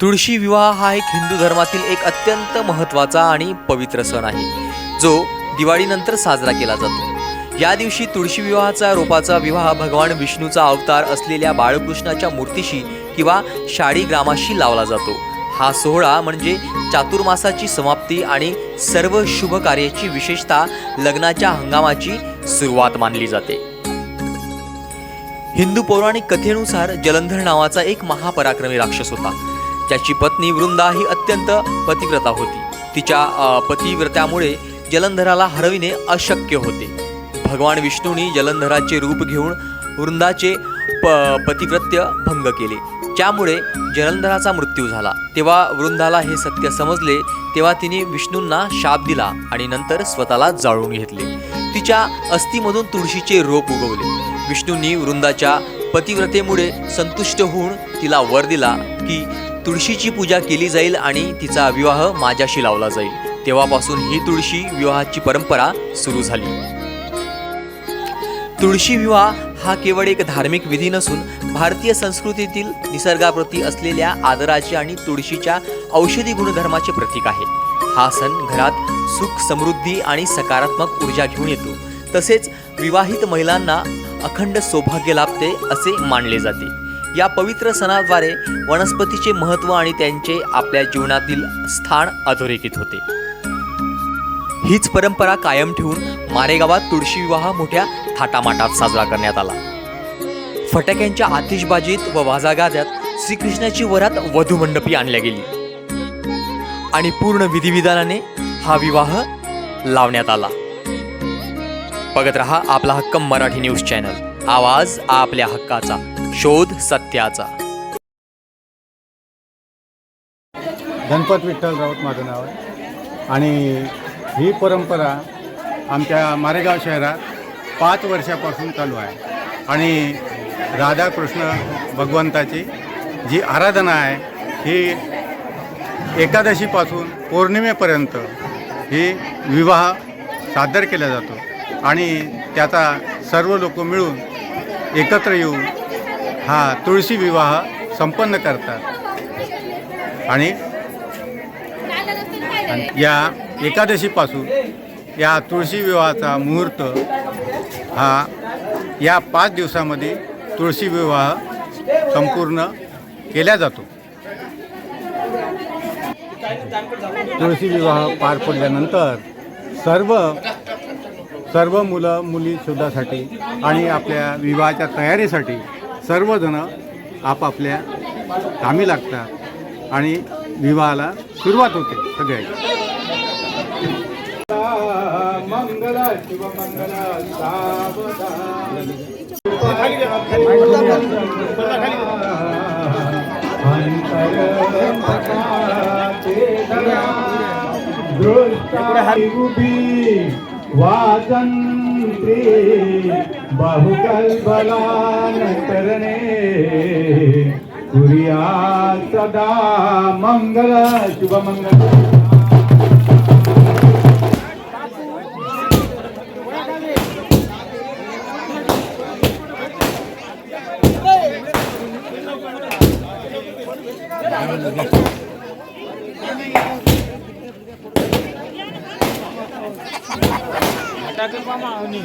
तुळशी विवाह हा एक हिंदू धर्मातील एक अत्यंत महत्त्वाचा आणि पवित्र सण आहे. जो दिवाळीनंतर साजरा केला जातो. या दिवशी तुळशी विवाहाचा रोपाचा विवाह भगवान विष्णूचा अवतार असलेल्या बाळकृष्णाच्या मूर्तीशी किंवा शाळीग्रामाशी लावला जातो. हा सोहळा म्हणजे चातुर्मासाची समाप्ती आणि सर्व शुभ कार्याची विशेषतः लग्नाच्या हंगामाची सुरुवात मानली जाते. हिंदू पौराणिक कथेनुसार जलंधर नावाचा एक महापराक्रमी राक्षस होता. त्याची पत्नी वृंदा ही अत्यंत पतिव्रता होती. तिच्या पतिव्रत्यामुळे जलंधराला हरविणे अशक्य होते. भगवान विष्णूंनी जलंधराचे रूप घेऊन वृंदाचे प पतिव्रत्य भंग केले. त्यामुळे जलंधराचा मृत्यू झाला. तेव्हा वृंदाला हे सत्य समजले तेव्हा तिने विष्णूंना शाप दिला आणि नंतर स्वतःला जाळून घेतले. तिच्या अस्थिमधून तुळशीचे रोप उगवले. विष्णूंनी वृंदाच्या पतिव्रतेमुळे संतुष्ट होऊन तिला वर दिला की तुळशीची पूजा केली जाईल आणि तिचा विवाह माझ्याशी लावला जाईल. तेव्हापासून ही तुळशी विवाहाची परंपरा सुरू झाली. तुळशी विवाह हा केवळ एक धार्मिक विधी नसून भारतीय संस्कृतीतील निसर्गाप्रती असलेल्या आदराचे आणि तुळशीच्या औषधी गुणधर्माचे प्रतीक आहे. हा सण घरात सुख समृद्धी आणि सकारात्मक ऊर्जा घेऊन येतो. तसेच विवाहित महिलांना अखंड सौभाग्य लाभते असे मानले जाते. या पवित्र सणाद्वारे वनस्पतीचे महत्त्व आणि त्यांचे आपल्या जीवनातील स्थान अधोरेखित होते. हीच परंपरा कायम ठेवून मारेगावात तुळशी विवाह मोठ्या थाटामाटात साजरा करण्यात आला. फटाक्यांच्या आतिषबाजीत व वाजागाद्यात श्रीकृष्णाची वरात वधूमंडपी आणल्या गेली. आणि पूर्ण विधिविधानाने हा विवाह लावण्यात आला. बघत रहा आपला हक्क मराठी न्यूज चॅनल. आवाज आपल्या हक्काचा. शोध सत्याचा. गणपत विठ्ठल राऊत माझं नाव आहे. आणि ही परंपरा आमच्या मारेगाव शहरात पाच वर्षापासून चालू आहे. आणि राधाकृष्ण भगवंताची जी आराधना आहे ही एकादशीपासून पौर्णिमेपर्यंत ही विवाह सादर केला जातो. आणि त्याचा सर्व लोक मिळून एकत्र येऊन हा तुळशी विवाह संपन्न करतात. आणि आणि या एकादशीपासून या तुळशी विवाहाचा मुहूर्त हा या पाच दिवसामध्ये तुळशी विवाह संपूर्ण केला जातो. तुळशी विवाह पार पडल्यानंतर सर्व सर्व मुलं मुली शोधासाठी आणि आपल्या विवाहाच्या तयारीसाठी सर्वजण आपापल्या कामी लागतात आणि विवाहाला सुरुवात होते सगळ्या मंगल शिवमंगल वाजंत्री बहुकल्बलान करणे कुर्या सदा मंगल शुभमंगल Thank you. డబ్బులు బామా అవునీ